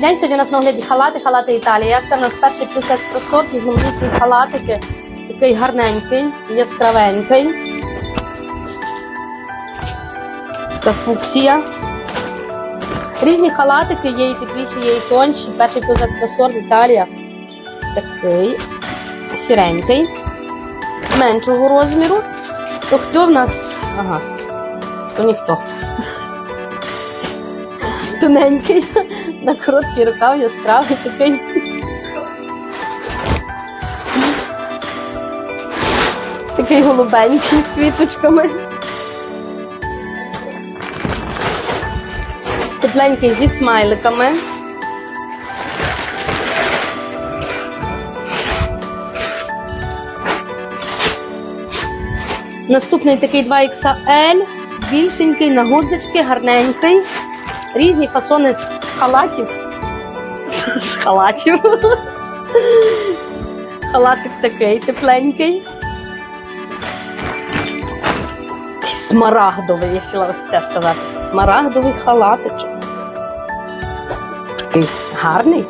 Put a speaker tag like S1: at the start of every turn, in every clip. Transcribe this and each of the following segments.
S1: День, сьогодні у нас на огляді халати, халати Італія. Це в нас перший плюс екстра сорт, різноманітні халатики. Такий гарненький, яскравенький. Та фуксія. Різні халатики, є і тепліші, є і тонші. Перший плюс екстра сорт Італія. Такий сіренький, меншого розміру. То хто в нас? Ага, то ніхто. Тоненький, на короткий рукав, яскравий такий. Такий голубенький з квіточками. Тепленький зі смайликами. Наступний такий 2XL, більшенький, на гудзички, гарненький. Різні фасони з халатів. З халатів. Халатик такий тепленький. Смарагдовий, я хотіла ось це сказати. Смарагдовий халатичок. Такий гарний,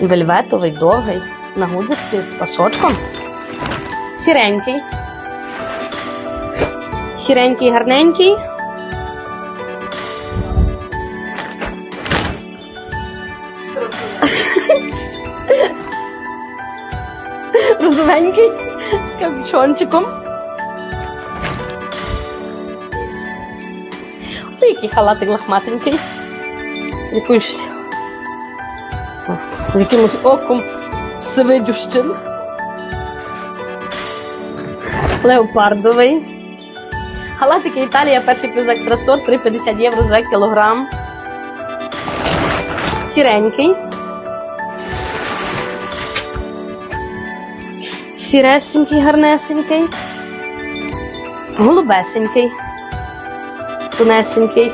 S1: вельветовий, довгий, на гудзички з пасочком. Сіренький. Сіренький, гарненький. Розовенький з капюшончиком. Ой, який халатик лохматенький. Якусь з якимось оком свидющим. Леопардовий. Халатики Італія, перший плюс екстрасорт, 3,50 євро за кілограм. Сіренький. Сіресенький, гарнесенький. Голубесенький. Тонесенький.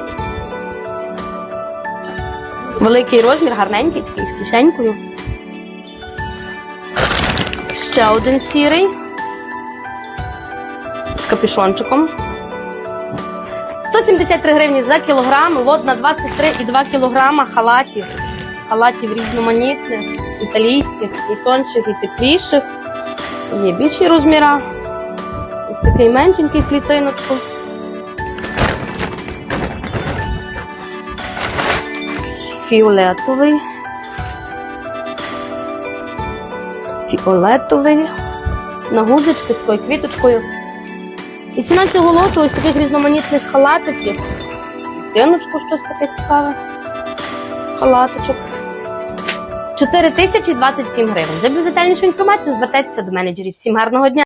S1: Великий розмір, гарненький, такий з кишенькою. Ще один сірий. З капюшончиком. 173 гривні за кілограм, лот на 23,2 кілограма халатів. Халатів різноманітних, італійських, і тонших, і тепліших. Є більші розміра. Ось такий меншенький клітиночку. Фіолетовий. Фіолетовий. На гудзички такою квіточкою. І ціна цього лоту ось таких різноманітних халатиків. Диночку щось таке цікаве. Халаточок. 4027 гривень. За більш детальнішу інформацію звертайтеся до менеджерів. Всім гарного дня!